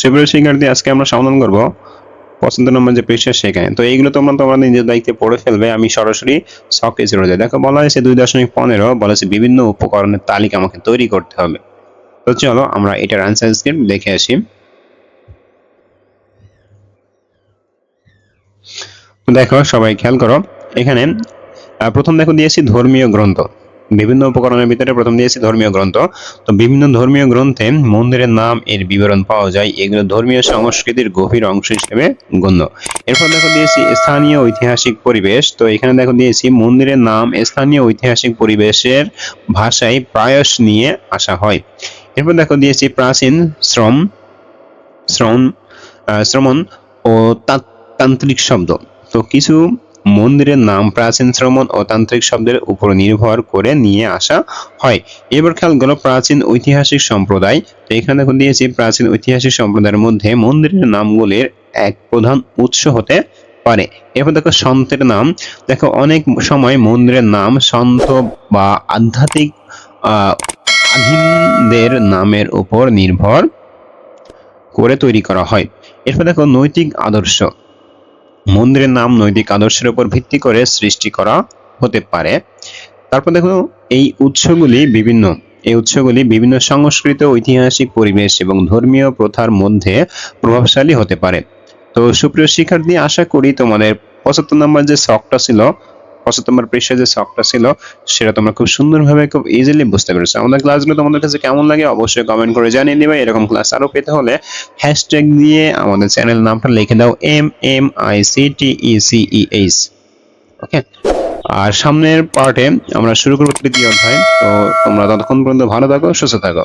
সুপ্রিয় শিক্ষার্থী আজকে আমরা সমাধান করব। পছন্দ নম্বর যে পৃষ্ঠা, সেখানে। তো এইগুলো তোমরা তোমরা নিজের দায়িত্বে পড়ে ফেলবে। আমি সরাসরি শখে চলে যাই। দেখো, বলা হয়েছে দুই দশমিক পনেরো, বলা হয়েছে বিভিন্ন উপকরণের তালিকা আমাকে তৈরি করতে হবে। তো চলো, আমরা এটার আনসার স্ক্রিপ্ট দেখে আসি। দেখো, সবাই খেয়াল করো। এখানে প্রথম দেখো দিয়েছি ধর্মীয় গ্রন্থ। বিভিন্ন উপকরণের ভিতরে প্রথম দিয়েছি ধর্মীয় গ্রন্থ। তো বিভিন্ন ধর্মীয় গ্রন্থে মন্দিরের নাম, এর বিবরণ পাওয়া যায়। এগুলো ধর্মীয় সংস্কৃতির গভীর অংশ হিসেবে গণ্য। এরপর দেখো দিয়েছি স্থানীয় ঐতিহাসিক পরিবেশ। তো এখানে দেখো দিয়েছি মন্দিরের নাম স্থানীয় ঐতিহাসিক পরিবেশের ভাষায় প্রায়শ নিয়ে আসা হয়। এরপর দেখো দিয়েছি প্রাচীন শ্রম শ্রম শ্রমণ ও তান্ত্রিক শব্দ। তো কিছু মন্দিরের নাম প্রাচীন শ্রমণ ও তান্ত্রিক শব্দের উপর নির্ভর করে নিয়ে আসা হয়। এবার খেয়াল গেল প্রাচীন ঐতিহাসিক সম্প্রদায়। তো এখানে দিয়েছি, প্রাচীন ঐতিহাসিক সম্প্রদায়ের মধ্যে মন্দিরের নামগুলির এক প্রধান উৎস হতে পারে। এরপর দেখো সন্তের নাম। দেখো অনেক সময় মন্দিরের নাম সন্ত বা আধ্যাত্মিক আধীনদের নামের উপর নির্ভর করে তৈরি করা হয়। এরপর দেখো নৈতিক আদর্শ। মন্দিরের নাম নৈতিক আদর্শের উপর ভিত্তি করে সৃষ্টি করা হতে পারে। তারপর দেখো, এই উৎসগুলি বিভিন্ন। এই উৎসগুলি বিভিন্ন সংস্কৃত ঐতিহাসিক পরিবেশ এবং ধর্মীয় প্রথার মধ্যে প্রভাবশালী হতে পারে। তো সুপ্রিয় শিক্ষার্থী, আশা করি তোমাদের পঁচাত্তর নম্বর যে শখটা ছিল পঁচাত্তর নম্বর পৃষ্ঠায় যে শখটা ছিল, সেটা তোমরা খুব সুন্দরভাবে খুব ইজিলি বুঝতে পেরেছ। আমাদের ক্লাসগুলো তোমাদের কাছে কেমন লাগে অবশ্যই কমেন্ট করে জানিয়ে দিবে। এরকম ক্লাস আরও পেতে হলে হ্যাশট্যাগ দিয়ে আমাদের চ্যানেল নামটা লিখে দাও M M I C T E C E H okay আর সামনের পার্টে আমরা শুরু করব তৃতীয় অধ্যায়। তো তোমরা ততক্ষণ পর্যন্ত ভালো থাকো, সুস্থ থাকো।